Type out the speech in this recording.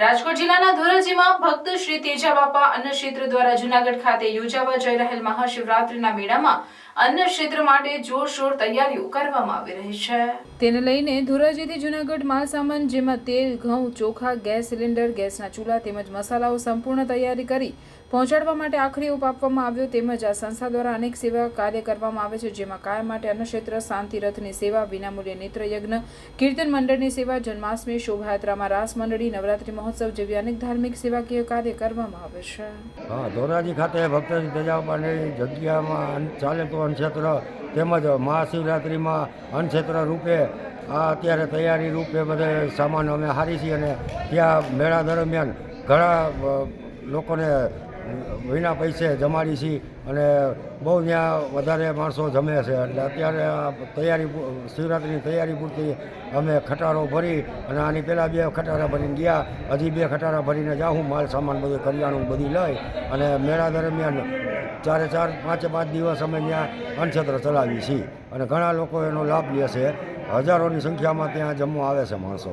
રાજકોટ જિલ્લાના ધોરાજીમાં ભક્ત શ્રી તેજા બાપા અન્ન ક્ષેત્ર દ્વારા જુનાગઢ ખાતે યોજાવા જઈ રહેલ મહાશિવરાત્રિના મેળામાં અન્ન ક્ષેત્ર માટે જોરશોર તૈયારીઓ કરવામાં આવી રહી છે. તેને લઈને ધોરાજીથી જુનાગઢ માલ સામાન જેમાં તેલ ઘઉં ચોખા ગેસ સિલિન્ડર ગેસના ચૂલા તેમજ મસાલાઓ સંપૂર્ણ તૈયારી કરી પહોંચાડવા માટે આખરી ઓપ આપવામાં આવ્યો તેમજ આ સંસ્થા દ્વારા અનેક સેવા કાર્ય કરવામાં આવે છે જેમાં કાયમ માટે અન્ન ક્ષેત્ર શાંતિ રથની સેવા વિનામૂલ્ય નેત્રયજ્ઞ કીર્તન મંડળની સેવા જન્માષ્ટમી શોભાયાત્રામાં રાસ મંડળી નવરાત્રી મહોત્સવ જેવી અનેક ધાર્મિક સેવાકીય કાર્ય કરવામાં આવે છે. હા ધોરાજી ખાતે ભક્તજી તેજાબાની જગ્યામાં ચાલે તો અન્નક્ષેત્ર તેમજ મહાશિવરાત્રિમાં અન્નક્ષેત્ર રૂપે આ અત્યારે તૈયારી રૂપે બધે સામાન અમે હારી છીએ અને ત્યાં મેળા દરમિયાન ઘણા લોકોને વિના પૈસે જમાડી છીએ અને બહુ ત્યાં વધારે માણસો જમે છે. એટલે અત્યારે તૈયારી શિવરાત્રિની તૈયારી પૂરતી અમે ખટારો ભરી અને આની પહેલાં બે ખટારા ભરીને ગયા. હજી બે ખટારા ભરીને જાઉં માલ સામાન બધું કરિયાણું બધી લઈ અને મેળા દરમિયાન ચારે ચાર, પાંચે પાંચ દિવસ અમે ત્યાં અન્નક્ષેત્ર ચલાવીએ છીએ અને ઘણા લોકો એનો લાભ લે છે. હજારોની સંખ્યામાં ત્યાં જમવા આવે છે માણસો.